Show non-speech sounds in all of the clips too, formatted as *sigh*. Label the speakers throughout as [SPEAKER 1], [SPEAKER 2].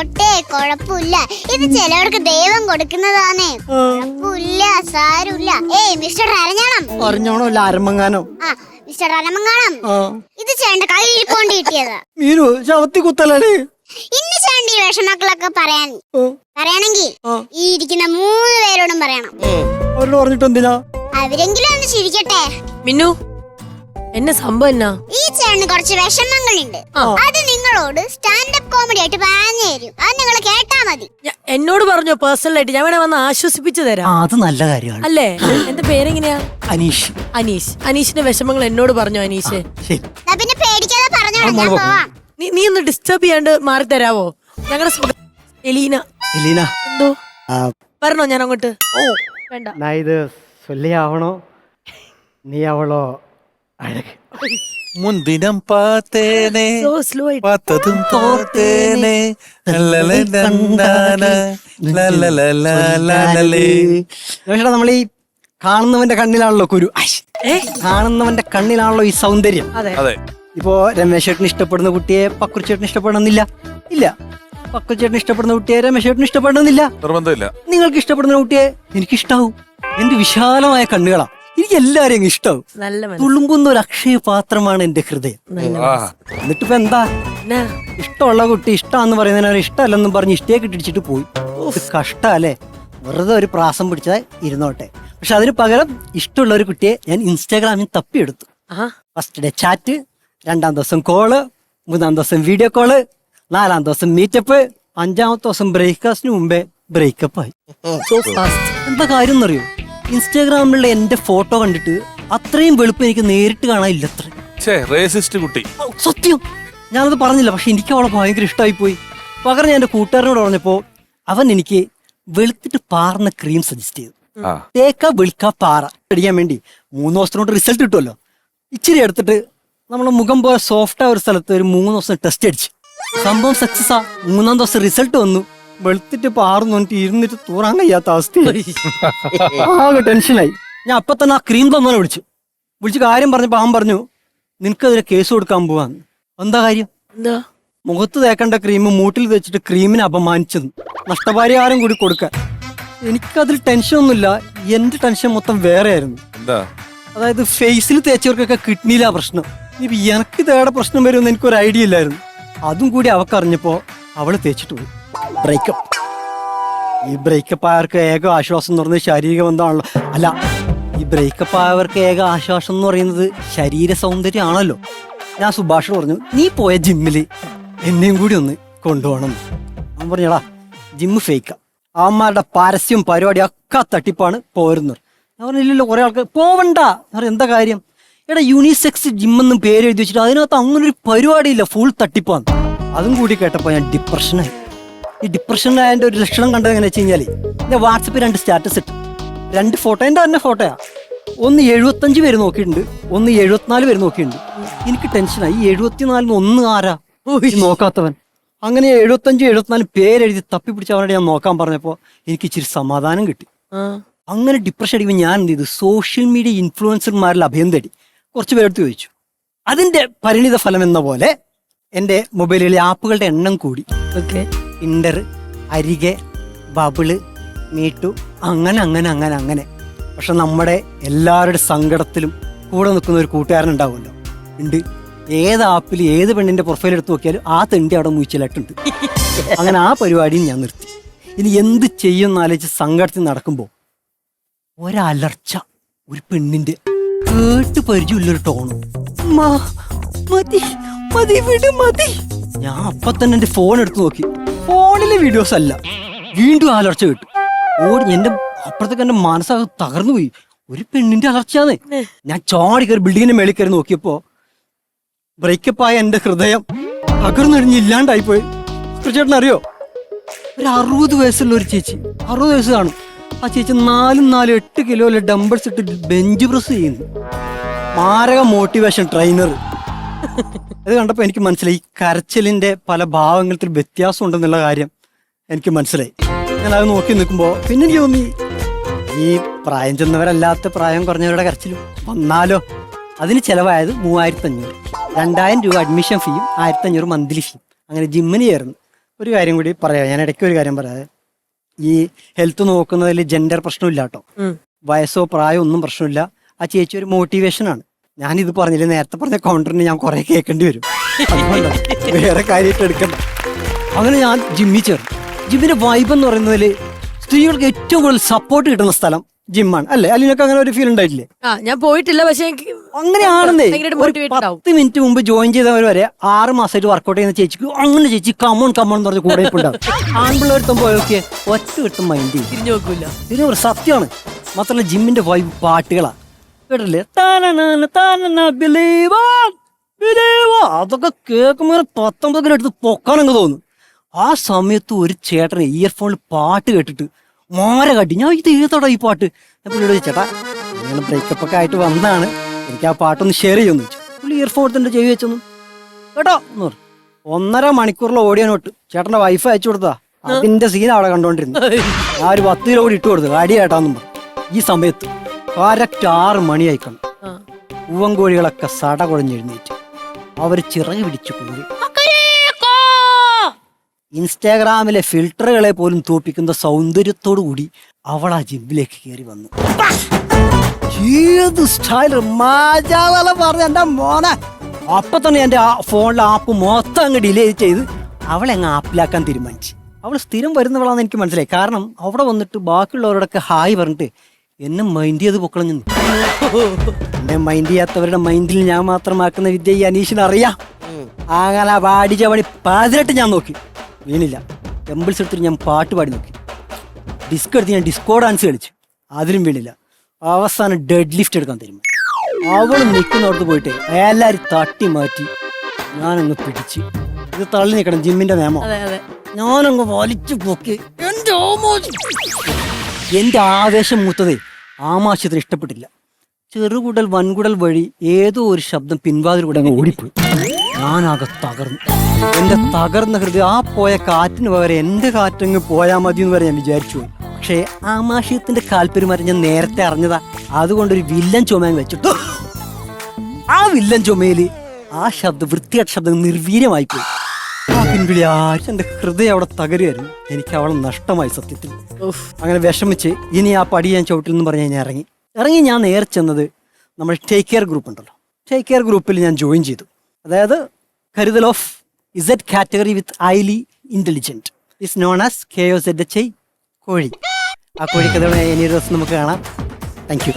[SPEAKER 1] പോട്ടെ കൊഴപ്പില്ല. ഇത് ചിലവർക്ക് ദൈവം കൊടുക്കുന്നതാണേ. കൊഴപ്പില്ല സാരമില്ല. ഏയ് മിസ്റ്റർ അരഞ്ഞാണം
[SPEAKER 2] അറിഞ്ഞോണോ അല്ല അരമങ്ങാനോ?
[SPEAKER 1] ആ മിസ്റ്റർ അരമങ്ങാണം
[SPEAKER 2] ആ.
[SPEAKER 1] ഇത് ചേട്ടന്റെ കയ്യിൽ കൊണ്ട് കിട്ടിയതാ.
[SPEAKER 2] മീനു ചവത്തി കുത്തലേ
[SPEAKER 1] ഇന്ന് ചേട്ടൻ ഈ വിഷമക്കളൊക്കെ പറയാൻ
[SPEAKER 2] ഓ ആ.
[SPEAKER 1] ഈ ഇരിക്കുന്ന മൂന്ന് പേരോടും പറയണം.
[SPEAKER 2] അവരോട് പറഞ്ഞിട്ട് എന്തിനാ
[SPEAKER 1] അവരെങ്കിലും ഒന്ന് ചിരിക്കട്ടെ.
[SPEAKER 3] മിന്നു എന്നെ സംഭവം എന്നാ?
[SPEAKER 1] ഈ ചേട്ടന് കുറച്ച് വിഷമങ്ങളുണ്ട്. അത് നിങ്ങളോട് സ്റ്റാൻഡപ്പ് കോമഡി ആയിട്ട് പറഞ്ഞു തരും അത് നിങ്ങൾ കേട്ടാ മതി
[SPEAKER 3] ഞ- എന്നോട് പറഞ്ഞോ പേഴ്സണൽ ആയിട്ട് ഞാൻ വേണേ വന്ന് ആശ്വസിപ്പിച്ചു
[SPEAKER 2] ആ
[SPEAKER 3] തരാം
[SPEAKER 2] അത് നല്ല കാര്യമാണ്
[SPEAKER 3] അല്ലേ എന്റെ പേരെങ്ങനെയാ
[SPEAKER 2] അനീഷ്
[SPEAKER 3] അനീഷ് അനീഷിന്റെ വിഷമങ്ങൾ എന്നോട് പറഞ്ഞോ അനീഷ്
[SPEAKER 2] ശരി
[SPEAKER 1] എന്നാ പിന്നെ പേടിക്കാതെ പറഞ്ഞോളാം
[SPEAKER 2] ആ,
[SPEAKER 1] ഞാൻ
[SPEAKER 2] മോള് പോ.
[SPEAKER 1] പോവാം
[SPEAKER 3] നീ നീ ഒന്ന് ഡിസ്റ്റർബ് ചെയ്യാണ്ട് മാറി തരാവോ ഞങ്ങളുടെ എലീന
[SPEAKER 2] എലീന
[SPEAKER 3] എന്തോ
[SPEAKER 2] ആ,
[SPEAKER 3] വരണോ ഞാൻ അങ്ങോട്ട് ഓ വേണ്ട
[SPEAKER 2] நான் இது சொல்லி ஆகணும் நீ அவ்வளோ அழகு
[SPEAKER 4] മുന്തിനം പാത്തേനെ പാത്തതും ലല്ലലലലാലലേ.
[SPEAKER 2] പക്ഷേ നമ്മൾ ഈ കാണുന്നവന്റെ കണ്ണിലാണല്ലോ കുരു കാണുന്നവന്റെ കണ്ണിലാണല്ലോ ഈ സൗന്ദര്യം
[SPEAKER 3] അതെ
[SPEAKER 2] ഇപ്പോ രമേശ് ചേട്ടന് ഇഷ്ടപ്പെടുന്ന കുട്ടിയെ പക്കുറിച്ചേട്ടന് ഇഷ്ടപ്പെടണമെന്നില്ല ഇല്ല പക്കുറിച്ചേട്ടന് ഇഷ്ടപ്പെടുന്ന കുട്ടിയെ രമേശ് ചേട്ടന് ഇഷ്ടപ്പെടണമെന്നില്ല
[SPEAKER 4] നിർബന്ധമില്ല
[SPEAKER 2] നിങ്ങൾക്ക് ഇഷ്ടപ്പെടുന്ന കുട്ടിയെ എനിക്ക് ഇഷ്ടാവും എന്റെ വിശാലമായ കണ്ണുകളാ എനിക്ക് എല്ലാരെയും അങ്ങ് ഇഷ്ടാവും.
[SPEAKER 3] നല്ല മനസ്സ്.
[SPEAKER 2] തുളുമ്പുന്ന ഒരു അക്ഷയ പാത്രമാണ് എന്റെ ഹൃദയം.
[SPEAKER 3] നല്ല
[SPEAKER 4] ആ.
[SPEAKER 2] എന്നിട്ടിപ്പോ എന്താ?
[SPEAKER 3] എന്നാ?
[SPEAKER 2] ഇഷ്ടമുള്ള കുട്ടി ഇഷ്ടമാന്ന് പറയുന്നതിന് ഇഷ്ടമല്ലെന്നും പറഞ്ഞ് ഇഷ്ടയെ ഇട്ടിടിച്ചിട്ട് പോയി. ഇത് കഷ്ടല്ലേ വെറുതെ ഒരു പ്രാസം പിടിച്ചാൽ ഇരുന്നോട്ടെ. പക്ഷെ അതിന് പകരം ഇഷ്ടമുള്ള ഒരു കുട്ടിയെ ഞാൻ ഇൻസ്റ്റാഗ്രാമിൽ തപ്പിയെടുത്തു.
[SPEAKER 3] ആ
[SPEAKER 2] ഫസ്റ്റ് ഡേ ചാറ്റ് രണ്ടാം ദിവസം കോൾ മൂന്നാം ദിവസം വീഡിയോ കോൾ നാലാം ദിവസം മീറ്റപ്പ് അഞ്ചാമത്തെ ദിവസം ബ്രേക്ക്ഫാസ്റ്റിന് മുമ്പേ ബ്രേക്കപ്പ് ആയി.
[SPEAKER 3] സോ ഫാസ്റ്റ്
[SPEAKER 2] എന്താ കാര്യം എന്നറിയോ? ഇൻസ്റ്റാഗ്രാമിലുള്ള എന്റെ ഫോട്ടോ കണ്ടിട്ട് അത്രയും വെളുപ്പ് എനിക്ക് നേരിട്ട് കാണാനില്ല അത്ര.
[SPEAKER 4] ഛേ റേസിസ്റ്റ് കുട്ടി.
[SPEAKER 2] സത്യം. ഞാനത് പറഞ്ഞില്ല പക്ഷെ എനിക്ക് അവളെ ഭയങ്കര ഇഷ്ടമായി പോയി പകരം ഞാൻ എന്റെ കൂട്ടുകാരനോട് പറഞ്ഞപ്പോ അവൻ എനിക്ക് വെളുത്തിട്ട് പാറുന്ന ക്രീം സജസ്റ്റ് ചെയ്തു. തേക്ക വെളുക്ക പാറ. അടിക്കാൻ വേണ്ടി മൂന്ന് ദിവസത്തിനോട് റിസൾട്ട് കിട്ടുമല്ലോ. ഇച്ചിരി എടുത്തിട്ട് നമ്മളെ മുഖം പോലെ സോഫ്റ്റ് ആയ ഒരു സ്ഥലത്ത് ഒരു മൂന്ന് ദിവസം ടെസ്റ്റ് അടിച്ചു. സംഭവം സക്സസ് ആ. മൂന്നാം ദിവസം റിസൾട്ട് വന്നു. വെളുത്തിട്ട് പാറുന്നു എന്നിട്ട് ഇരുന്നിട്ട് തൂറാൻ കഴിയാത്ത അവസ്ഥയായി. ആകെ ടെൻഷനായി. ഞാൻ അപ്പൊ തന്നെ ആ ക്രീം തന്നോനെ വിളിച്ചു. വിളിച്ച് കാര്യം പറഞ്ഞപ്പോ അവൻ പറഞ്ഞു നിനക്കതിന് കേസ് കൊടുക്കാൻ പോവാന്ന്. എന്താ കാര്യം?
[SPEAKER 3] എന്താ?
[SPEAKER 2] മുഖത്ത് തേക്കേണ്ട ക്രീം മൂട്ടിൽ വെച്ചിട്ട് ക്രീമിനെ അപമാനിച്ചെന്ന് നഷ്ടപരിഹാരം കൂടി കൊടുക്കാൻ. എനിക്കതിൽ ടെൻഷനൊന്നുമില്ല. എന്റെ ടെൻഷൻ മൊത്തം വേറെ ആയിരുന്നു
[SPEAKER 4] എന്താ?
[SPEAKER 2] അതായത് ഫേസിൽ തേച്ചവർക്കൊക്കെ കിഡ്നിയിലാ പ്രശ്നം. ഇനി എനിക്ക് ഇതേടെ പ്രശ്നം വരുമെന്ന് എനിക്കൊരു ഐഡിയ ഇല്ലായിരുന്നു. അതും കൂടി അവക്കറിഞ്ഞപ്പോൾ അവൾ അവൾ തേച്ചിട്ട് പോയി. ബ്രേക്കപ്പ്. ഈ ബ്രേക്കപ്പ് ആയവർക്ക് ഏക ആശ്വാസം എന്ന് പറയുന്നത് ശാരീരിക ബന്ധമാണല്ലോ. അല്ല ഈ ബ്രേക്കപ്പ് ആയവർക്ക് ഏക ആശ്വാസം എന്ന് പറയുന്നത് ശരീര സൗന്ദര്യമാണല്ലോ. ഞാൻ സുഭാഷ് പറഞ്ഞു നീ പോയ ജിമ്മിൽ എന്നെയും കൂടി ഒന്ന് കൊണ്ടുപോകണം. ഞാൻ പറഞ്ഞടാ ജിമ്മ് ഫേക്ക അവന്മാരുടെ പരസ്യം പരിപാടി ഒക്കെ തട്ടിപ്പാണ് പോരുന്നത്. ഞാൻ പറഞ്ഞില്ലല്ലോ കുറെ ആൾക്ക് പോവണ്ട. എന്താ കാര്യം? എടാ യൂണിസെക്സ് ജിമ്മെന്നും പേര് എഴുതി വെച്ചിട്ട് അതിനകത്ത് അങ്ങനെ ഒരു പരിപാടിയില്ല ഫുൾ തട്ടിപ്പാണ് അതും കൂടി കേട്ടപ്പോൾ ഞാൻ ഡിപ്രഷനായി ഈ ഡിപ്രഷനിലായതിന്റെ ഒരു ലക്ഷണം കണ്ടത് എങ്ങനെ വെച്ച് കഴിഞ്ഞാൽ ഞാൻ വാട്സപ്പിൽ രണ്ട് സ്റ്റാറ്റസ് ഇട്ടു. രണ്ട് ഫോട്ടോ എന്റെ തന്നെ ഫോട്ടോയാ ഒന്ന് എഴുപത്തഞ്ച് പേര് നോക്കിയിട്ടുണ്ട് ഒന്ന് എഴുപത്തിനാല് പേര് നോക്കിയിട്ടുണ്ട്. എനിക്ക് ടെൻഷനായി ഈ എഴുപത്തിനാലിന് ഒന്ന് ആരാ? നോക്കാത്തവൻ. അങ്ങനെ എഴുപത്തഞ്ച് എഴുപത്തിനാല് പേരെഴുതി തപ്പിപ്പിടിച്ച് അവനോട് ഞാൻ നോക്കാൻ പറഞ്ഞപ്പോൾ എനിക്ക് ഇച്ചിരി സമാധാനം കിട്ടി. അങ്ങനെ ഡിപ്രഷൻ അടിക്കുമ്പോൾ ഞാൻ എന്ത് ചെയ്തു? സോഷ്യൽ മീഡിയ ഇൻഫ്ലുവൻസർമാരിൽ അഭയം തേടി. കുറച്ച് പേരെടുത്ത് ചോദിച്ചു. അതിന്റെ പരിണിത ഫലം എന്ന പോലെ എന്റെ മൊബൈലിലെ ആപ്പുകളുടെ എണ്ണം കൂടി.
[SPEAKER 3] ഓക്കെ
[SPEAKER 2] ടിൻഡർ അരികെ ബബിൾ മീട്ടു അങ്ങനെ അങ്ങനെ അങ്ങനെ അങ്ങനെ. പക്ഷെ നമ്മുടെ എല്ലാവരുടെ സങ്കടത്തിലും കൂടെ നിൽക്കുന്ന ഒരു കൂട്ടുകാരൻ ഉണ്ടാവുമല്ലോ ഉണ്ട്. ഏത് ആപ്പിൽ ഏത് പെണ്ണിന്റെ പ്രൊഫൈൽ എടുത്ത് നോക്കിയാലും ആ തെണ്ടി അവിടെ മുയിച്ചിലായിട്ടുണ്ട്. അങ്ങനെ ആ പരിപാടിയും ഞാൻ നിർത്തി. ഇനി എന്ത് ചെയ്യും ആലോചിച്ച് സങ്കടത്തിൽ നടക്കുമ്പോൾ ഒരലർച്ച ഒരു പെണ്ണിന്റെ കേട്ട് പരിചയമുള്ളൊരു ടോണും മതി മതി വിട് മതി. ഞാൻ അപ്പൊ തന്നെ എന്റെ ഫോൺ എടുത്ത് നോക്കി. ഫോണിലെ വീഡിയോസ് അല്ല. വീണ്ടും അലർച്ച കിട്ടും. ഓടി എന്റെ അപ്പുറത്തേക്ക് എന്റെ മനസ്സാകെ തകർന്നു പോയി. ഒരു പെണ്ണിന്റെ അലർച്ചയാണ് ഞാൻ ചാടി കയറി ബിൽഡിങ്ങിന്റെ മേളിൽ കയറി നോക്കിയപ്പോ ബ്രേക്കപ്പ് ആയ എന്റെ ഹൃദയം തകർന്നടിഞ്ഞ് ഇല്ലാണ്ടായി പോയി ചേട്ടൻ അറിയോ? ഒരു അറുപത് വയസ്സുള്ള ഒരു ചേച്ചി. അറുപത് വയസ്സ് കാണും. ആ ചേച്ചി നാലും നാലും എട്ട് കിലോയിലെ ഡംബിൾസ് ഇട്ട് ബെഞ്ച് പ്രസ് ചെയ്യുന്നു. മാരക മോട്ടിവേഷൻ ട്രെയിനർ അത് കണ്ടപ്പോൾ എനിക്ക് മനസ്സിലായി. കരച്ചിലിന്റെ പല ഭാവങ്ങളിൽ വ്യത്യാസം ഉണ്ടെന്നുള്ള കാര്യം എനിക്ക് മനസ്സിലായി. ഞാൻ അത് നോക്കി നിൽക്കുമ്പോൾ പിന്നെ എനിക്ക് തോന്നി ഈ പ്രായം ചെന്നവരല്ലാത്ത പ്രായം കുറഞ്ഞവരുടെ കരച്ചിലും വന്നാലോ? അതിന് ചിലവായത് മൂവായിരത്തി അഞ്ഞൂറ് രണ്ടായിരം രൂപ അഡ്മിഷൻ ഫീയും ആയിരത്തി അഞ്ഞൂറ് മന്ത്ലി ഫീയും അങ്ങനെ ജിമ്മിന് ചേർന്ന്. ഒരു കാര്യം കൂടി പറയാം. ഞാൻ ഇടയ്ക്ക് ഒരു കാര്യം പറയാതെ ഈ ഹെൽത്ത് നോക്കുന്നതിൽ ജെൻഡർ പ്രശ്നമില്ല കേട്ടോ വയസ്സോ പ്രായമോ ഒന്നും പ്രശ്നമില്ല. ആ ചേച്ചി ഒരു മോട്ടിവേഷനാണ് ഞാനിത് പറഞ്ഞില്ല? നേരത്തെ പറഞ്ഞ കൗണ്ടറിന് ഞാൻ കുറെ കേൾക്കേണ്ടി വരും. അതുകൊണ്ടാ. വേറെ കാര്യമായിട്ട് എടുക്കണ്ട. അങ്ങനെ ഞാൻ ജിമ്മിൽ ചേർന്നു. ജിമ്മിന്റെ വൈബ് എന്ന് പറയുന്നതിൽ സ്ത്രീകൾക്ക് ഏറ്റവും കൂടുതൽ സപ്പോർട്ട് കിട്ടുന്ന സ്ഥലം ജിമ്മാണ് അല്ലേ? അല്ലെങ്കിൽ അങ്ങനെ ഒരു ഫീൽ ഉണ്ടായിട്ടില്ലേ?
[SPEAKER 3] ആ ഞാൻ പോയിട്ടില്ല പക്ഷെ എനിക്ക്
[SPEAKER 2] അങ്ങനെയാണെന്നേ
[SPEAKER 3] ഭയങ്കരമായിട്ട്
[SPEAKER 2] ഒരു
[SPEAKER 3] motivated ആവും.
[SPEAKER 2] പത്ത് മിനിറ്റ് മുമ്പ് ജോയിൻ ചെയ്തവർ വരെ ആറ് മാസമായിട്ട് വർക്കൗട്ട് ചെയ്യുന്ന ചേച്ചിക്ക് അങ്ങനെ ചേച്ചി കമോൺ കമോൺ എന്ന് പറഞ്ഞ് കൂടെ ഉണ്ടാവും ആൺപിള്ളേർത്തും പോയൊക്കെ ഒറ്റ കിട്ടും മൈൻഡ്
[SPEAKER 3] തിരിഞ്ഞു നോക്കൂല.
[SPEAKER 2] ഇതിന് ഒരു സത്യമാണ്. മാത്രമല്ല ജിമ്മിന്റെ വൈബ് പാട്ടുകളാ. കേട്ടില്ലേ താനാണ് താനന ബിലീവാ ബിലീവാ. അതൊക്കെ കേൾക്കുമ്പോൾ പത്തൊമ്പത് കിലോ എടുത്ത് പൊക്കാനങ്ങ് തോന്നുന്നു ആ സമയത്ത് ഒരു ചേട്ടൻ ഇയർഫോണിൽ പാട്ട് കേട്ടിട്ട് മാര കാട്ടി. ഞാൻ ഇത് ഏതോടാ ഈ പാട്ട്? ഞാൻ പുള്ളിയോട് ചേട്ടാ നിങ്ങൾ ബ്രേക്കപ്പ് ഒക്കെ ആയിട്ട് വന്നതാണ്. എനിക്ക് ആ പാട്ടൊന്ന് ഷെയർ ചെയ്യുമെന്ന് വെച്ചു പുള്ളി ഇയർഫോൺ എടുത്തിട്ട് ചെവി വെച്ചൊന്നു. കേട്ടോ എന്ന് പറഞ്ഞു. ഒന്നര മണിക്കൂറിലെ ഓടിയോ നോട്ട് ചേട്ടന്റെ വൈഫ് അയച്ചു കൊടുത്താ അതിന്റെ സീൻ അവിടെ കണ്ടോണ്ടിരുന്നു. ആ ഒരു പത്ത് കിലോ കൂടി ഇട്ട് കൊടുത്തു. അടി പറഞ്ഞു. ഈ സമയത്ത് കറക്റ്റ് ആറ് മണിയായിക്കണം.
[SPEAKER 3] ഉവങ്കോഴികളൊക്കെ
[SPEAKER 2] പൂവൻകോഴികളൊക്കെ സട കുഴഞ്ഞെഴുന്നേറ്റ് അവർ ചിറക് പിടിച്ചു കൂടി ഇൻസ്റ്റാഗ്രാമിലെ ഫിൽട്ടറുകളെ പോലും തോപ്പിക്കുന്ന സൗന്ദര്യത്തോടു കൂടി അവൾ ആ ജിമ്മിലേക്ക് കയറി വന്നു. ഏത് സ്റ്റൈൽ പറഞ്ഞ മോനെ. അപ്പൊ തന്നെ എന്റെ ആ ഫോണിലെ ആപ്പ് മൊത്തം അങ്ങ് ഡിലേ ചെയ്ത് അവളെ അങ്ങ് ആപ്പിലാക്കാൻ തീരുമാനിച്ചു. അവൾ സ്ഥിരം വരുന്നവളാന്ന് എനിക്ക് മനസ്സിലായി. കാരണം അവിടെ വന്നിട്ട് ബാക്കിയുള്ളവരോടൊക്കെ ഹായ് പറഞ്ഞിട്ട് എന്നെ മൈൻഡ് ചെയ്ത് പൊക്കളഞ്ഞു എന്നെ മൈൻഡ് ചെയ്യാത്തവരുടെ മൈൻഡിൽ ഞാൻ മാത്രമാക്കുന്ന വിദ്യ ഈ അനീഷിന് അറിയാം. അങ്ങനെ പാടിച്ച പണി പാതിരട്ട് ഞാൻ നോക്കി. വീണില്ല. ടെമ്പിൾസ് എടുത്തിട്ട് ഞാൻ പാട്ട് പാടി നോക്കി. ഡിസ്ക് എടുത്ത് ഞാൻ ഡിസ്കോ ഡാൻസ് കളിച്ചു. അതിലും വീണില്ല. അവസാനം ഡെഡ് ലിഫ്റ്റ് എടുക്കാൻ തരും അവൾ നിൽക്കുന്നവർക്ക് പോയിട്ട് എല്ലാവരും തട്ടി മാറ്റി ഞാനങ്ങ് പിടിച്ച്. ഇത് തള്ളി നിൽക്കണം ജിമ്മിന്റെ നിയമം. ഞാനങ്ങ് വലിച്ചു പൊക്കി. എന്റെ എന്റെ ആവേശം മൂത്തതേ ആമാശത്തിന് ഇഷ്ടപ്പെട്ടില്ല. ചെറുകുടൽ വൻകുടൽ വഴി ഏതോ ഒരു ശബ്ദം പിൻവാതിലൂടെ അങ്ങ് ഓടിപ്പോയി. ഞാനാകെ തകർന്നു. എന്റെ തകർന്ന ഹൃദയം ആ പോയ കാറ്റിന് പകരം എന്റെ കാറ്റങ്ങ് പോയാ മതി എന്ന് വരെ ഞാൻ വിചാരിച്ചു പക്ഷേ ആമാശയത്തിന്റെ കാൽപ്പെരുമാറ്റം ഞാൻ നേരത്തെ അറിഞ്ഞതാ. അതുകൊണ്ടൊരു വില്ലൻ ചുമ വെച്ചിട്ടു. ആ വില്ലൻ ചുമയിൽ ആ ശബ്ദം വൃത്തിയായിട്ട് ശബ്ദം നിർവീര്യമായി പോയി. ആ പിൻവിളി ആരും? എന്റെ ഹൃദയം അവിടെ തകരുമായിരുന്നു എനിക്ക് അവളെ നഷ്ടമായി സത്യത്തിൽ. അങ്ങനെ വിഷമിച്ച് ഇനി ആ പടി ഞാൻ ചവിട്ടിൽ എന്ന് പറഞ്ഞ് ഞാൻ ഇറങ്ങി. ഇറങ്ങി ഞാൻ നേരെ ചെന്നത് നമ്മൾ ടേക്ക് കെയർ ഗ്രൂപ്പ് ഉണ്ടല്ലോ. ടേക്ക് കെയർ ഗ്രൂപ്പിൽ ഞാൻ ജോയിൻ ചെയ്തു. അതായത് കരുതൽ of Z category with highly intelligent is none as K O Z H I കോഴി. ആ കോഴിക്കഥ ഇനി ഒരു ദിവസം നമുക്ക് കാണാം. താങ്ക് യു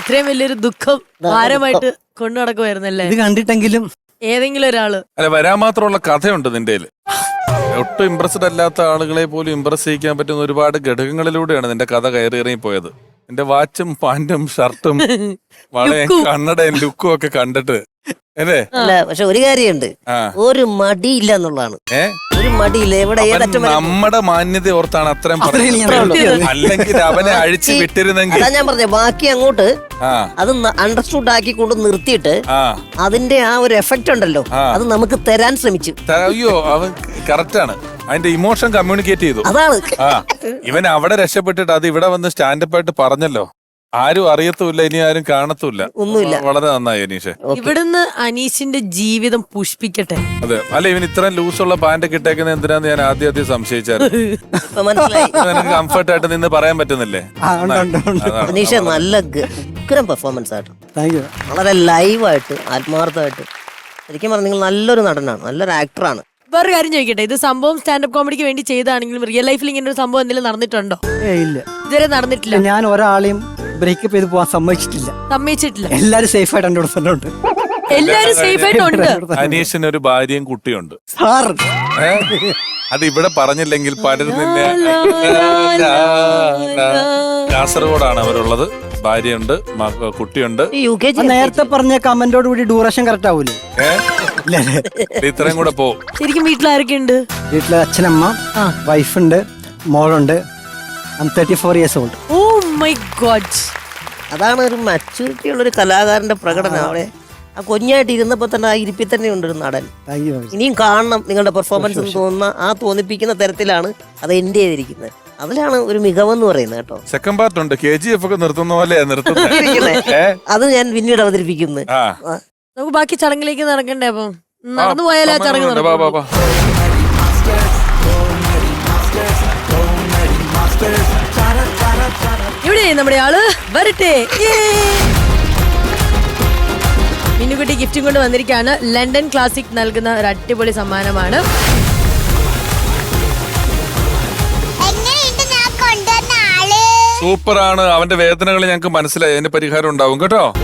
[SPEAKER 3] ഇത്രയും വലിയൊരു ദുഃഖം ഭാരമായിട്ട് കൊണ്ടു നടക്കുമായിരുന്നല്ലേ
[SPEAKER 2] ഇത് കണ്ടിട്ടെങ്കിലും
[SPEAKER 3] ഏതെങ്കിലും ഒരാൾ
[SPEAKER 4] അല്ല വരാൻ മാത്രമുള്ള കഥയുണ്ട് നിന്റെ ഒട്ടും ഇമ്പ്രസ്ഡ് അല്ലാത്ത ആളുകളെ പോലും ഇമ്പ്രസ് ചെയ്യിക്കാൻ പറ്റുന്ന ഒരുപാട് ഘടകങ്ങളിലൂടെയാണ് നിന്റെ കഥ കയറി ഇറങ്ങി പോയത് നിന്റെ വാച്ചും പാന്റും ഷർട്ടും *laughs* വളരെ
[SPEAKER 3] ലുക്കും.
[SPEAKER 4] കണ്ണടയും ലുക്കും ഒക്കെ കണ്ടിട്ട്. അല്ലേ?
[SPEAKER 5] അല്ല പക്ഷെ ഒരു കാര്യമുണ്ട്. ഒരു മടിയില്ല എന്നുള്ളതാണ്.
[SPEAKER 4] ഏ?
[SPEAKER 5] ഒരു മടിയില്ല. എവിടെ ഏതറ്റം വരെ
[SPEAKER 4] നമ്മുടെ മാന്യത ഓർത്താണ് അത്രയും
[SPEAKER 2] അത്രയും ഞാൻ
[SPEAKER 4] പറഞ്ഞത്. അല്ലെങ്കിൽ അവനെ അഴിച്ചു വിട്ടിരുന്നെങ്കിൽ
[SPEAKER 5] അതാ ഞാൻ പറഞ്ഞു ബാക്കി അങ്ങോട്ട്
[SPEAKER 4] ആ.
[SPEAKER 5] അത് അണ്ടർസ്റ്റുഡ് ആക്കിക്കൊണ്ട് നിർത്തിയിട്ട്
[SPEAKER 4] ആ.
[SPEAKER 5] അതിന്റെ ആ ഒരു എഫക്റ്റ് ഉണ്ടല്ലോ.
[SPEAKER 4] ആ.
[SPEAKER 5] അത് നമുക്ക് തരാൻ ശ്രമിച്ചു.
[SPEAKER 4] ത- അയ്യോ അവൻ കറക്റ്റ് ആണ്. അതിന്റെ ഇമോഷൻ കമ്മ്യൂണിക്കേറ്റ് ചെയ്തു.
[SPEAKER 5] അതാണ്.
[SPEAKER 4] ആ. ഇവൻ അവിടെ രക്ഷപ്പെട്ടിട്ട് അത് ഇവിടെ വന്ന് സ്റ്റാൻഡപ്പ് ആയിട്ട് പറഞ്ഞല്ലോ. ആരും അറിയത്തുമില്ല ഇനി ആരും കാണത്തുമില്ല.
[SPEAKER 5] ഒന്നുമില്ല.
[SPEAKER 4] വളരെ നന്നായി അനീഷെ.
[SPEAKER 3] ഇവിടുന്ന് അനീഷിന്റെ ജീവിതം പുഷ്പിക്കട്ടെ.
[SPEAKER 4] അതെ. അല്ല ഇവൻ ഇത്രയും ലൂസുള്ള പാന്റ് കിട്ടേക്കുന്നത് എന്തിനാന്ന് ഞാൻ ആദ്യം ആദ്യം സംശയിച്ചായിരുന്നു. *laughs*
[SPEAKER 5] ഇപ്പൊ മനസ്സിലായി.
[SPEAKER 4] നിനക്ക് കംഫർട്ട് ആയിട്ട് നിന്ന് പറയാൻ പറ്റുന്നില്ലേ.
[SPEAKER 5] അനീഷ നല്ല ഉഗ്രം പെർഫോമൻസ് ആയിട്ട് വളരെ ലൈവായിട്ട് ആത്മാർത്ഥമായിട്ട്. ശരിക്കും പറഞ്ഞാൽ നിങ്ങൾ നല്ലൊരു നടനാണ് നല്ലൊരു ആക്ടറാണ്
[SPEAKER 3] വേറൊരു കാര്യം ചോദിക്കട്ടെ ഇത് സംഭവം സ്റ്റാൻഡപ്പ് കോമഡിക്ക് വേണ്ടി ചെയ്താണെങ്കിലും റിയൽ ലൈഫിൽ ഇങ്ങനെ ഒരു സംഭവം എന്തെങ്കിലും നടന്നിട്ടുണ്ടോ?
[SPEAKER 2] ഏ ഇല്ല.
[SPEAKER 3] ഇതുവരെ നടന്നിട്ടില്ല.
[SPEAKER 2] ഞാൻ ഒരാളെയും ബ്രേക്കപ്പ് ചെയ്ത് പോവാൻ സമ്മതിച്ചിട്ടില്ല.
[SPEAKER 3] സമ്മതിച്ചിട്ടില്ല.
[SPEAKER 2] എല്ലാരും സേഫ് ആയിട്ട് എന്റെ കൂടെ തന്നെ ഉണ്ട്.
[SPEAKER 3] എല്ലാരും സേഫ് ആയിട്ടുണ്ട്
[SPEAKER 4] അനീഷിന് ഒരു ഭാര്യയും കുട്ടിയുണ്ട്.
[SPEAKER 2] സാർ.
[SPEAKER 4] ഏ? അത് ഇവിടെ പറഞ്ഞില്ലെങ്കിൽ പലരും നിന്നെ കാസർഗോഡാണ് അവരുള്ളത്. ഭാര്യയുണ്ട് മക- കുട്ടിയുണ്ട്.
[SPEAKER 5] യു കെ
[SPEAKER 2] നേരത്തെ പറഞ്ഞ കമന്റോട് കൂടി ഡ്യൂറേഷൻ കറക്റ്റ് ആവൂലേ?
[SPEAKER 4] ഏ?
[SPEAKER 2] ഇല്ല.
[SPEAKER 4] ഇത്രയും കൂടെ പോകും
[SPEAKER 3] ശരിക്കും വീട്ടിൽ ആരൊക്കെ ഉണ്ട്
[SPEAKER 2] വീട്ടിൽ അച്ഛനമ്മ. വൈഫുണ്ട് മോളുണ്ട്. Thirty four years old
[SPEAKER 3] oh my god
[SPEAKER 5] അതാണ് ഒരു മെച്ചൂരിറ്റി ഉള്ള ഒരു കലാകാരന്റെ പ്രകടനം അവിടെ. ആ കുഞ്ഞായിട്ട് ഇരുന്നപ്പോ തന്നെ ആ ഇരിപ്പിൽ തന്നെ ഉണ്ട് ഒരു നടൻ.
[SPEAKER 2] താങ്ക് യു
[SPEAKER 5] ഇനിയും കാണണം നിങ്ങളുടെ പെർഫോമൻസ് എന്ന് തോന്നുന്ന ആ തോന്നിപ്പിക്കുന്ന തരത്തിലാണ് അത് എന്റെ ചെയ്തിരിക്കുന്നത് അതിലാണ് ഒരു മികവെന്ന് പറയുന്നത് കേട്ടോ.
[SPEAKER 4] സെക്കൻഡ് പാർട്ട് ഉണ്ട്. കെ ജി എഫ് ഒക്കെ നിർത്തുന്ന പോലെ നിർത്തുന്നത്
[SPEAKER 5] ഇരിക്കുന്നെ.
[SPEAKER 4] ഏ?
[SPEAKER 5] അത് ഞാൻ പിന്നീട് അവതരിപ്പിക്കുന്നത്
[SPEAKER 4] ആ.
[SPEAKER 3] നമുക്ക് ബാക്കി ചടങ്ങിലേക്ക് നടക്കണ്ടേ അപ്പം? നടന്നു പോയാലേ ആ ചടങ്ങ്
[SPEAKER 4] സമയമുണ്ട്. വാ, വാ, വാ.
[SPEAKER 3] നമ്മുടെ ആൾ വരട്ടെ. മിന്നുകുട്ടി ഗിഫ്റ്റും കൊണ്ട് വന്നിരിക്കുകയാണ് ലണ്ടൻ ക്ലാസിക് നൽകുന്ന ഒരു അടിപൊളി സമ്മാനമാണ്.
[SPEAKER 1] എങ്ങനെയുണ്ട് ഞാൻ കൊണ്ടുവന്ന ആൾ?
[SPEAKER 4] സൂപ്പറാണ്. അവന്റെ വേദനകൾ ഞങ്ങൾക്ക് മനസ്സിലായി. അതിന് പരിഹാരം ഉണ്ടാവും. കേട്ടോ?